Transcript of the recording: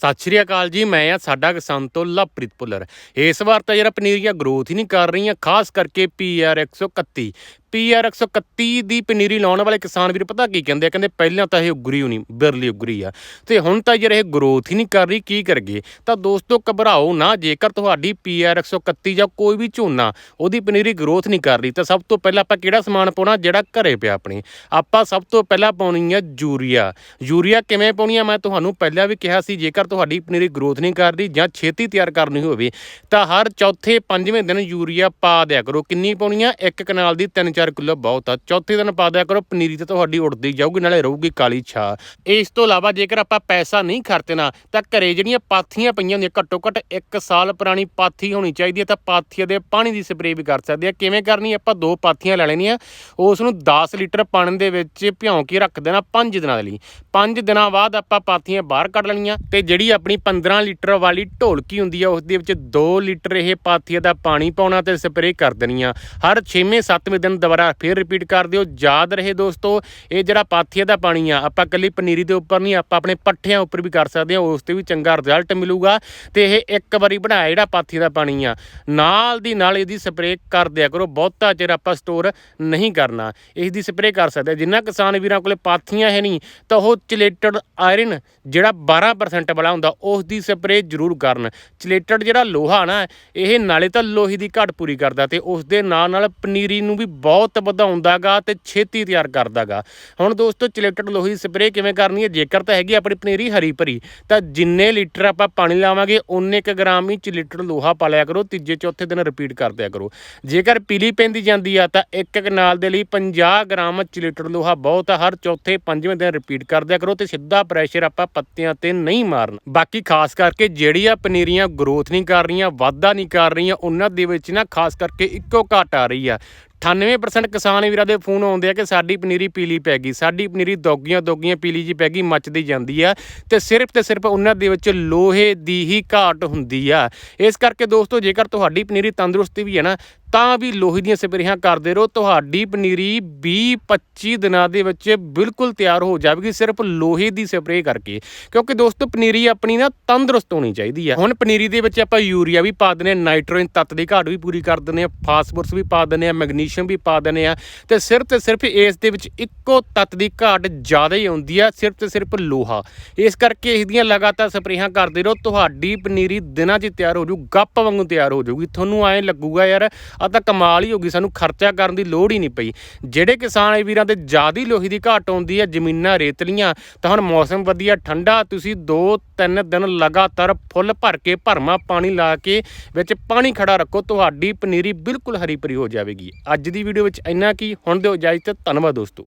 ਸਤਿ ਸ਼੍ਰੀ ਅਕਾਲ ਜੀ, ਮੈਂ ਆ ਸਾਡਾ ਕਿਸਾਨ ਤੋਂ ਲਵਪ੍ਰੀਤ ਭੁੱਲਰ। ਇਸ ਵਾਰ ਤਾਂ ਜਿਹੜਾ ਪਨੀਰੀਆਂ ਗਰੋਥ ਹੀ ਨਹੀਂ ਕਰ ਰਹੀਆਂ, ਖਾਸ ਕਰਕੇ ਪੀਆਰ 131 ਪੀਆਰ 131 ਦੀ ਪਨੀਰੀ ਲਾਉਣ ਵਾਲੇ ਕਿਸਾਨ ਵੀਰ ਪਤਾ ਕੀ ਕਹਿੰਦੇ ਆ? ਕਹਿੰਦੇ ਪਹਿਲਾਂ ਤਾਂ ਇਹ ਉਗਰੀ ਹੋਣੀ, ਬਿਰਲੀ ਉਗਰੀ ਆ। ਤੇ ਹੁਣ ਤਾਂ ਯਾਰ ਇਹ ਗਰੋਥ ਹੀ ਨਹੀਂ ਕਰ ਰਹੀ, ਕੀ ਕਰਗੇ ਤਾਂ ਦੋਸਤੋ ਘਬਰਾਓ ਨਾ, ਜੇਕਰ ਤੁਹਾਡੀ ਪੀਆਰ 131 ਜਾਂ ਕੋਈ ਵੀ ਝੋਨਾ ਉਹਦੀ ਪਨੀਰੀ ਗਰੋਥ ਨਹੀਂ ਕਰ ਰਹੀ, ਤਾਂ ਸਭ ਤੋਂ ਪਹਿਲਾਂ ਆਪਾਂ ਕਿਹੜਾ ਸਮਾਨ ਪਾਉਣਾ? ਜਿਹੜਾ ਘਰੇ ਪਿਆ ਆਪਣੇ। ਆਪਾਂ ਸਭ ਤੋਂ ਪਹਿਲਾਂ ਪਾਉਣੀ ਆ ਯੂਰੀਆ। ਯੂਰੀਆ ਕਿਵੇਂ ਪਾਉਣੀ ਆ? ਮੈਂ ਤੁਹਾਨੂੰ ਪਹਿਲਾਂ ਵੀ ਕਿਹਾ ਸੀ, ਜੇਕਰ ਤੁਹਾਡੀ ਪਨੀਰੀ ਗਰੋਥ ਨਹੀਂ ਕਰ ਰਹੀ ਜਾਂ ਛੇਤੀ ਤਿਆਰ ਕਰਨੀ ਹੋਵੇ, ਤਾਂ ਹਰ ਚੌਥੇ ਪੰਜਵੇਂ ਦਿਨ ਯੂਰੀਆ ਪਾ ਦਿਆ ਕਰੋ। ਕਿੰਨੀ ਪਾਉਣੀ ਆ? ਇੱਕ ਕਨਾਲ ਦੀ 3-4 ਕਿਲੋ ਬਹੁਤ ਆ। ਚੌਥੇ ਦਿਨ ਪਾ ਦਿਆ ਕਰੋ, ਪਨੀਰੀ ਤੇ ਤੁਹਾਡੀ ਉੜਦੀ ਜਾਊਗੀ, ਨਾਲੇ ਰਹੂਗੀ ਕਾਲੀ ਛਾ। ਇਸ ਤੋਂ ਇਲਾਵਾ ਜੇਕਰ ਆਪਾਂ ਪੈਸਾ ਨਹੀਂ ਖਰਚਣਾ ਤਾਂ ਘਰੇ ਜਿਹੜੀਆਂ ਪਾਥੀਆਂ ਪਈਆਂ ਹੁੰਦੀਆਂ, ਘੱਟੋ ਘੱਟ 1 ਸਾਲ ਪੁਰਾਣੀ ਪਾਥੀ ਹੋਣੀ ਚਾਹੀਦੀ ਹੈ, ਤਾਂ ਪਾਥੀਆਂ ਦੇ ਪਾਣੀ ਦੀ ਸਪਰੇਅ ਵੀ ਕਰ ਸਕਦੇ ਆ। ਕਿਵੇਂ ਕਰਨੀ, ਆਪਾਂ ਦੋ ਪਾਥੀਆਂ ਲੈ ਲੈਣੀਆਂ। ਉਸ ਨੂੰ 10 ਲੀਟਰ ਪਾਣੀ ਦੇ ਵਿੱਚ ਭਿਉਂ ਕੇ ਰੱਖ ਦੇਣਾ 5 ਦਿਨਾਂ ਦੇ ਲਈ। 5 ਦਿਨਾਂ ਬਾਅਦ ਆਪਾਂ ਪਾਥੀਆਂ ਬਾਹਰ ਕੱਢ ਲੈਣੀਆਂ ਤੇ ਜਿਹੜੀ ਆਪਣੀ 15 ਲੀਟਰ ਵਾਲੀ ਢੋਲਕੀ ਹੁੰਦੀ ਆ ਉਸ ਦੇ ਵਿੱਚ 2 ਲੀਟਰ ਇਹ ਪਾਥੀਆਂ ਦਾ ਪਾਣੀ ਪਾਉਣਾ ਤੇ ਸਪਰੇਅ ਕਰ ਦੇਣੀ ਆ ਹਰ 6ਵੇਂ 7ਵੇਂ ਦਿਨ ਦੁਬਾਰਾ ਫੇਰ ਰਿਪੀਟ ਕਰ ਦਿਓ। ਯਾਦ ਰਹੇ ਦੋਸਤੋ, ਇਹ ਜਿਹੜਾ ਪਾਥੀਆਂ ਦਾ ਪਾਣੀ ਆ, ਆਪਾਂ ਕੱਲੀ ਪਨੀਰੀ ਦੇ ਉੱਪਰ ਨਹੀਂ, ਆਪਾਂ ਆਪਣੇ ਪੱਠਿਆਂ ਉੱਪਰ ਵੀ ਕਰ ਸਕਦੇ ਹਾਂ, ਉਸ ਤੇ ਵੀ ਚੰਗਾ ਰਿਜ਼ਲਟ ਮਿਲੂਗਾ। ਤੇ ਇਹ ਇੱਕ ਵਾਰੀ ਬਣਾਇਆ ਜਿਹੜਾ ਪਾਥੀਆਂ ਦਾ ਪਾਣੀ ਆ, ਨਾਲ ਦੀ ਨਾਲ ਇਹਦੀ ਸਪਰੇਅ ਕਰ ਦਿਆ ਕਰੋ। ਬਹੁਤਾ ਚਿਰ ਆਪਾਂ ਸਟੋਰ ਨਹੀਂ ਕਰਨਾ। ਇਸ ਦੀ ਸਪਰੇਅ ਕਰ ਸਕਦੇ ਹਾਂ। ਕਿਸਾਨ ਵੀਰਾਂ ਕੋਲੇ ਪਾਥੀਆਂ ਹੈ ਨਹੀਂ, ਤਾਂ ਉਹ ਚਲੇਟਡ ਆਇਰਨ ਜਿਹੜਾ 12% ਵਾਲਾ ਹੁੰਦਾ ਉਸ ਦੀ ਸਪਰੇਅ ਜ਼ਰੂਰ ਕਰਨ। ਚਲੇਟਡ ਜਿਹੜਾ ਲੋਹਾ ਨਾ, ਇਹ ਨਾਲੇ ਤਾਂ ਲੋਹੇ ਦੀ ਘਾਟ ਪੂਰੀ ਕਰਦਾ ਤੇ ਉਸ ਦੇ ਨਾਲ ਨਾਲ ਪਨੀਰੀ ਨੂੰ ਵੀ ਬਹੁਤ ਬਹੁਤ ਵਧਾਉਂਦਾਗਾ ਤੇ ਛੇਤੀ ਤਿਆਰ ਕਰਦਾਗਾ। ਹੁਣ ਦੋਸਤੋ ਚਲੇਟਡ ਲੋਹੀ ਸਪਰੇਅ ਕਿਵੇਂ ਕਰਨੀ ਹੈ? ਜੇਕਰ ਤਾਂ ਹੈਗੀ ਆਪਣੀ ਪਨੀਰੀ ਹਰੀ ਭਰੀ ਤਾਂ ਜਿੰਨੇ ਲੀਟਰ ਆਪਾਂ ਪਾਣੀ ਲਾਵਾਂਗੇ ਉਨੇ ਕ ਗ੍ਰਾਮ ਹੀ ਚਲੇਟਡ ਲੋਹਾ ਪਾ ਲਿਆ ਕਰੋ, ਤੀਜੇ, ਚੌਥੇ ਦਿਨ ਰਿਪੀਟ ਕਰਦਿਆ ਕਰੋ। ਜੇਕਰ ਪੀਲੀ ਪੈਂਦੀ ਜਾਂਦੀ ਆ, ਤਾਂ ਇੱਕ ਕਨਾਲ ਦੇ ਲਈ 50 ਗ੍ਰਾਮ ਚਿਲਿਟਰ ਲੋਹਾ ਬਹੁਤ ਆ, ਹਰ ਚੌਥੇ, ਪੰਜਵੇਂ ਦਿਨ ਰਿਪੀਟ ਕਰਦਿਆ ਕਰੋ ਤੇ ਸਿੱਧਾ ਪ੍ਰੈਸ਼ਰ ਆਪਾਂ ਪੱਤਿਆਂ ਤੇ ਨਹੀਂ ਮਾਰਨਾ। ਬਾਕੀ ਖਾਸ ਕਰਕੇ ਜਿਹੜੀਆਂ ਪਨੀਰੀਆਂ ਗਰੋਥ ਨਹੀਂ ਕਰ ਰਹੀਆਂ, ਵਾਧਾ ਨਹੀਂ ਕਰ ਰਹੀਆਂ, ਉਹਨਾਂ ਦੇ ਵਿੱਚ ਨਾ ਖਾਸ ਕਰਕੇ ਇੱਕੋ ਘਾਟ ਆ ਰਹੀ ਆ। 98% ਕਿਸਾਨ ਵੀਰਾਂ ਦੇ ਫੋਨ ਆਉਂਦੇ ਆ ਕਿ ਸਾਡੀ ਪਨੀਰੀ ਪੀਲੀ ਪੈ ਗਈ, ਸਾਡੀ ਪਨੀਰੀ ਦੋਗੀਆਂ ਦੋਗੀਆਂ ਪੀਲੀ ਜੀ ਪੈ ਗਈ, ਮੱਚਦੀ ਜਾਂਦੀ ਆ ਤੇ ਸਿਰਫ ਤੇ ਸਿਰਫ ਉਹਨਾਂ ਦੇ ਵਿੱਚ ਲੋਹੇ ਦੀ ਹੀ ਘਾਟ ਹੁੰਦੀ ਆ। ਇਸ ਕਰਕੇ ਦੋਸਤੋ, ਜੇਕਰ ਤੁਹਾਡੀ ਪਨੀਰੀ ਤੰਦਰੁਸਤੀ ਵੀ ਹੈ ਨਾ ਤਾਂ ਵੀ ਲੋਹੇ ਦੀਆਂ ਸਪਰੇਹਾਂ ਕਰਦੇ ਰਹੋ। ਤੁਹਾਡੀ ਪਨੀਰੀ 20-25 ਦਿਨਾਂ ਦੇ ਵਿੱਚ ਬਿਲਕੁਲ ਤਿਆਰ ਹੋ ਜਾਵੇਗੀ ਸਿਰਫ ਲੋਹੇ ਦੀ ਸਪਰੇਅ ਕਰਕੇ। ਕਿਉਂਕਿ ਦੋਸਤੋ, ਪਨੀਰੀ ਆਪਣੀ ਨਾ ਤੰਦਰੁਸਤ ਹੋਣੀ ਚਾਹੀਦੀ ਹੈ। ਹੁਣ ਪਨੀਰੀ ਦੇ ਵਿੱਚ ਆਪਾਂ ਯੂਰੀਆ ਵੀ ਪਾ ਦਿੰਦੇ ਆ ਨਾਈਟ੍ਰੋਜਨ ਤੱਤ ਦੀ ਘਾਟ ਵੀ ਪੂਰੀ ਕਰ ਦਿੰਦੇ ਆ ਫਾਸਫੋਰਸ ਵੀ ਪਾ ਦਿੰਦੇ ਆ ਮੈਗਨੀਸ਼ੀਅਮ ਵੀ ਪਾ ਦਿੰਦੇ ਆ ਤੇ ਸਿਰਫ ਤੇ ਸਿਰਫ ਇਸ ਦੇ ਵਿੱਚ ਇੱਕੋ ਤੱਤ ਦੀ ਘਾਟ ਜ਼ਿਆਦਾ ਹੀ ਆਉਂਦੀ ਆ ਸਿਰਫ ਤੇ ਸਿਰਫ ਲੋਹਾ। ਇਸ ਕਰਕੇ ਇਸ ਦੀਆਂ ਲਗਾਤਾਰ ਸਪਰੇਹਾਂ ਕਰਦੇ ਰਹੋ। ਤੁਹਾਡੀ ਪਨੀਰੀ ਦਿਨਾਂ 'ਚ ਤਿਆਰ ਹੋ ਜੂ ਗੱਪ ਵਾਂਗੂ ਤਿਆਰ ਹੋ ਜੂਗੀ ਤੁਹਾਨੂੰ ਐਂ ਲੱਗੂਗਾ ਯਾਰ ਆ ਤਾਂ ਕਮਾਲ ਹੀ ਹੋ ਗਈ, ਸਾਨੂੰ ਖਰਚਾ ਕਰਨ ਦੀ ਲੋੜ ਹੀ ਨਹੀਂ ਪਈ। ਜਿਹੜੇ ਕਿਸਾਨ ਵੀਰਾਂ ਤੇ ਜ਼ਿਆਦੀ ਲੋਹੀ ਦੀ ਘਾਟ ਆਉਂਦੀ ਹੈ, ਜ਼ਮੀਨਾਂ ਰੇਤਲੀਆਂ ਤਾਂ ਹੁਣ ਮੌਸਮ ਵਧੀਆ, ਠੰਡਾ, ਤੁਸੀਂ 2-3 ਦਿਨ ਲਗਾਤਾਰ ਫੁੱਲ ਭਰ ਕੇ ਭਰਮਾ ਪਾਣੀ ਲਾ ਕੇ ਵਿੱਚ ਪਾਣੀ ਖੜਾ ਰੱਖੋ, ਤੁਹਾਡੀ ਪਨੀਰੀ ਬਿਲਕੁਲ ਹਰੀ ਭਰੀ ਹੋ ਜਾਵੇਗੀ। ਅੱਜ ਦੀ ਵੀਡੀਓ ਵਿੱਚ ਇੰਨਾ ਕੀ, ਹੁਣ ਦਿਓ ਇਜਾਜ਼ਤ, ਧੰਨਵਾਦ ਦੋਸਤੋ।